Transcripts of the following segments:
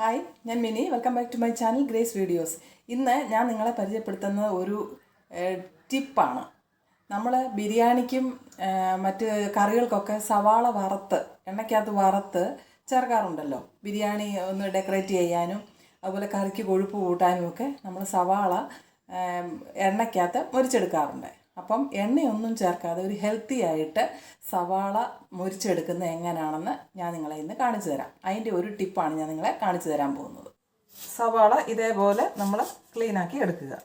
Hi ഞാൻ Mini. Welcome back to my channel Grace videos ഇന്ന് ഞാൻ നിങ്ങളെ പരിചയപ്പെടുത്തുന്ന ഒരു ടിപ്പാണ്. നമ്മൾ ബിരിയാണിക്കും മറ്റ് കറികൾക്കൊക്കെ സവാള വറുത്ത് എണ്ണയ്ക്കകത്ത് വറുത്ത് ചേർക്കാറുണ്ടല്ലോ. ബിരിയാണി ഒന്ന് ഡെക്കറേറ്റ് ചെയ്യാനും അതുപോലെ കറിക്ക് കൊഴുപ്പ് കൂട്ടാനും ഒക്കെ നമ്മൾ സവാള എണ്ണയ്ക്കകത്ത് മുരിച്ചെടുക്കാറുണ്ട് അപ്പം എണ്ണയൊന്നും ചേർക്കാതെ ഒരു ഹെൽത്തി ആയിട്ട് സവാള മുരിച്ചെടുക്കുന്നത് എങ്ങനെയാണെന്ന് ഞാൻ നിങ്ങളെ ഇന്ന് കാണിച്ചു തരാം. അതിന്റെ ഒരു ടിപ്പാണ് ഞാൻ നിങ്ങളെ കാണിച്ചു തരാൻ പോകുന്നത്. സവാള ഇതേപോലെ നമ്മൾ ക്ലീനാക്കി എടുക്കുക.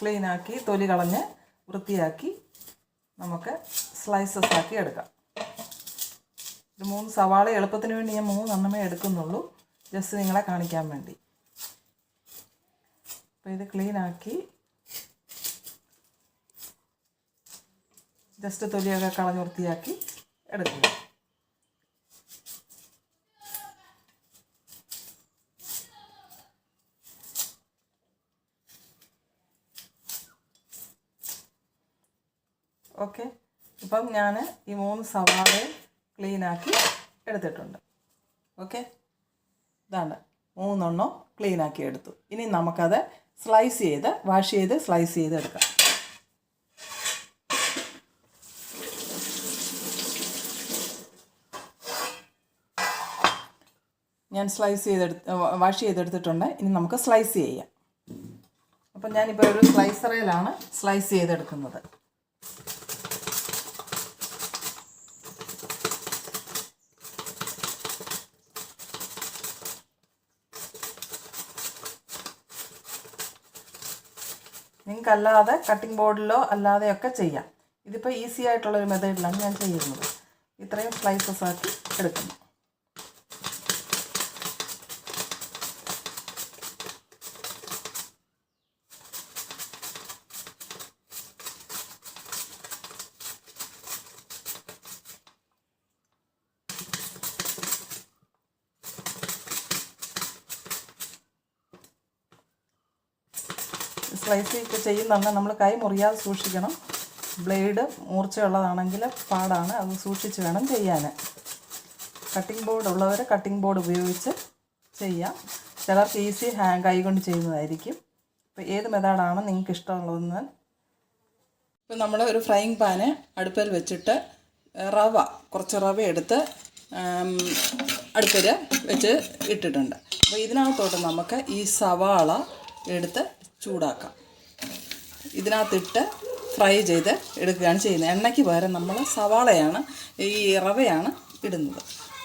ക്ലീനാക്കി തൊലി കളഞ്ഞ് വൃത്തിയാക്കി നമുക്ക് സ്ലൈസസ് ആക്കി എടുക്കാം. ഒരു മൂന്ന് സവാള എളുപ്പത്തിന് വേണ്ടി ഞാൻ മൂന്നെണ്ണമേ എടുക്കുന്നുള്ളൂ. ജസ്റ്റ് നിങ്ങളെ കാണിക്കാൻ വേണ്ടി. അപ്പോൾ ഇത് ക്ലീനാക്കി ജസ്റ്റ് തൊലിയൊക്കെ കളഞ്ഞ് വൃത്തിയാക്കി എടുക്കുക ഓക്കെ. ഇപ്പം ഞാൻ ഈ മൂന്ന് സവാളയും ക്ലീനാക്കി എടുത്തിട്ടുണ്ട്. ഓക്കെ. ഇതാണ് മൂന്നെണ്ണം ക്ലീനാക്കി എടുത്തു. ഇനി നമുക്കത് സ്ലൈസ് ചെയ്ത് വാഷ് ചെയ്ത് സ്ലൈസ് ചെയ്ത് എടുക്കാം. ഞാൻ സ്ലൈസ് ചെയ്തെടുത്ത് വാഷ് ചെയ്തെടുത്തിട്ടുണ്ട്. ഇനി നമുക്ക് സ്ലൈസ് ചെയ്യാം. അപ്പം ഞാനിപ്പോൾ ഒരു സ്ലൈസറയിലാണ് സ്ലൈസ് ചെയ്തെടുക്കുന്നത്. നിങ്ങൾക്ക് അല്ലാതെ കട്ടിംഗ് ബോർഡിലോ അല്ലാതെയൊക്കെ ചെയ്യാം. ഇതിപ്പോൾ ഈസി ആയിട്ടുള്ള ഒരു മെത്തേഡിലാണ് ഞാൻ ചെയ്യുന്നത്. ഇത്രയും സ്ലൈസസ് ആക്കി എടുക്കുന്നു. സ്ലൈസ് ഒക്കെ ചെയ്യുന്നുണ്ട് നമ്മൾ കൈ മുറിയാതെ സൂക്ഷിക്കണം. ബ്ലേഡ് മൂർച്ചയുള്ളതാണെങ്കിൽ പാടാണ്. അത് സൂക്ഷിച്ച് വേണം ചെയ്യാൻ കട്ടിംഗ് ബോർഡ് ഉള്ളവർ കട്ടിംഗ് ബോർഡ് ഉപയോഗിച്ച് ചെയ്യാം. ചിലർക്ക് ഈസി ഹാ കൈ കൊണ്ട് ചെയ്യുന്നതായിരിക്കും. അപ്പോൾ ഏത് മെത്തേഡാണ് നിങ്ങൾക്ക് ഇഷ്ടമുള്ളതെന്ന് ഇപ്പം നമ്മൾ ഒരു ഫ്രൈയിങ് പാന് അടുപ്പിൽ വെച്ചിട്ട് റവ കുറച്ച് റവ എടുത്ത് അടുപ്പിൽ വെച്ച് ഇട്ടിട്ടുണ്ട്. അപ്പോൾ ഇതിനകത്തോട്ട് നമുക്ക് ഈ സവാള എടുത്ത് ചൂടാക്കാം. ഇതിനകത്തിട്ട് ഫ്രൈ ചെയ്ത് എടുക്കുകയാണ് ചെയ്യുന്നത്. എണ്ണയ്ക്ക് പകരം നമ്മൾ സവാളയാണ് ഈ റവയാണ് ഇടുന്നത്.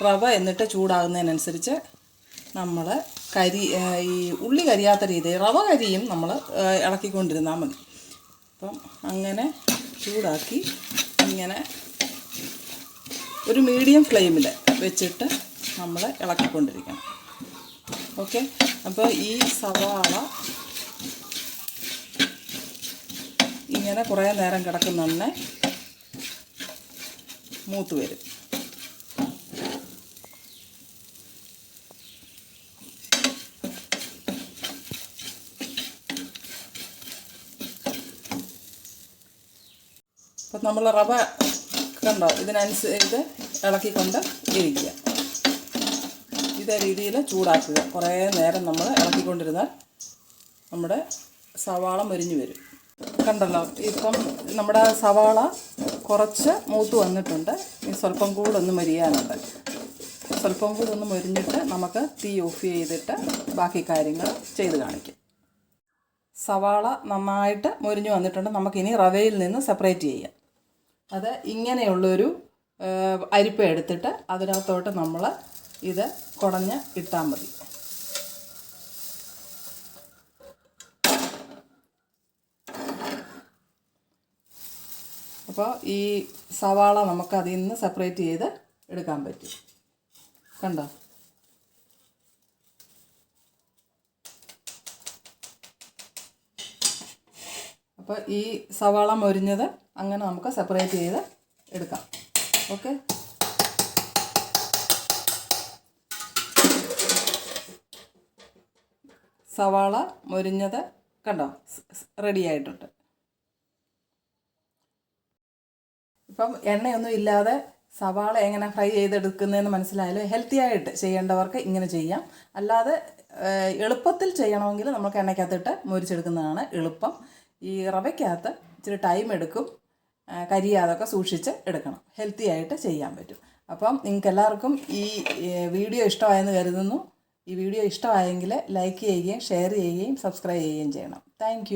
റവ എന്നിട്ട് ചൂടാകുന്നതിനനുസരിച്ച് നമ്മൾ കരി ഈ ഉള്ളി കരിയാത്ത രീതിയിൽ റവ കരിയും നമ്മൾ ഇളക്കിക്കൊണ്ടിരുന്നാൽ മതി. അപ്പം അങ്ങനെ ചൂടാക്കി ഇങ്ങനെ ഒരു മീഡിയം ഫ്ലെയിമിൽ വെച്ചിട്ട് നമ്മൾ ഇളക്കിക്കൊണ്ടിരിക്കണം. ഓക്കെ? അപ്പോൾ ഈ സവാള ഇങ്ങനെ കുറേ നേരം കിടക്കുന്നന്നെ മൂത്ത് വരും. അപ്പം നമ്മൾ റവ കണ്ടോ? ഇതിനനുസരിച്ച് ഇളക്കിക്കൊണ്ട് ഇരിക്കുക. ഇതേ രീതിയിൽ ചൂടാക്കുക. കുറേ നേരം നമ്മൾ ഇളക്കിക്കൊണ്ടിരുന്നാൽ നമ്മുടെ സവാള മൊരിഞ്ഞു വരും. കണ്ടല്ലോ ഇപ്പം നമ്മുടെ സവാള കുറച്ച് മൂത്ത് വന്നിട്ടുണ്ട്. ഇനി സ്വല്പം കൂടെ ഒന്ന് മരിയാനുണ്ട്. സ്വല്പം കൂടെ ഒന്ന് മൊരിഞ്ഞിട്ട് നമുക്ക് തീ ഓഫ് ചെയ്തിട്ട് ബാക്കി കാര്യങ്ങൾ ചെയ്ത് കാണിക്കും. സവാള നന്നായിട്ട് മൊരിഞ്ഞു വന്നിട്ടുണ്ട്. നമുക്കിനി റവയിൽ നിന്ന് സെപ്പറേറ്റ് ചെയ്യാം. അത് ഇങ്ങനെയുള്ളൊരു അരിപ്പ എടുത്തിട്ട് അതിനകത്തോട്ട് നമ്മൾ ഇത് കുടഞ്ഞ് ഇട്ടാൽ മതി. അപ്പോൾ ഈ സവാള നമുക്ക് അതിൽ നിന്ന് സെപ്പറേറ്റ് ചെയ്ത് എടുക്കാൻ പറ്റും. കണ്ടോ? അപ്പോൾ ഈ സവാള മൊരിഞ്ഞത് അങ്ങനെ നമുക്ക് സെപ്പറേറ്റ് ചെയ്ത് എടുക്കാം. ഓക്കെ? സവാള മൊരിഞ്ഞത് കണ്ടോ? റെഡി ആയിട്ടുണ്ട്. ഇപ്പം എണ്ണയൊന്നും ഇല്ലാതെ സവാള എങ്ങനെ ഫ്രൈ ചെയ്തെടുക്കുന്നതെന്ന് മനസ്സിലായാലും ഹെൽത്തി ആയിട്ട് ചെയ്യേണ്ടവർക്ക് ഇങ്ങനെ ചെയ്യാം. അല്ലാതെ എളുപ്പത്തിൽ ചെയ്യണമെങ്കിൽ നമുക്ക് എണ്ണയ്ക്കകത്തിട്ട് മുരിച്ചെടുക്കുന്നതാണ് എളുപ്പം. ഈ റവയ്ക്കകത്ത് ഇച്ചിരി ടൈം എടുക്കും. കരിയാതൊക്കെ സൂക്ഷിച്ച് എടുക്കണം. ഹെൽത്തി ആയിട്ട് ചെയ്യാൻ പറ്റും. അപ്പം നിങ്ങൾക്ക് എല്ലാവർക്കും ഈ വീഡിയോ ഇഷ്ടമായെന്ന് കരുതുന്നു. ഈ വീഡിയോ ഇഷ്ടമായെങ്കിൽ ലൈക്ക് ചെയ്യുകയും ഷെയർ ചെയ്യുകയും സബ്സ്ക്രൈബ് ചെയ്യുകയും ചെയ്യണം. താങ്ക്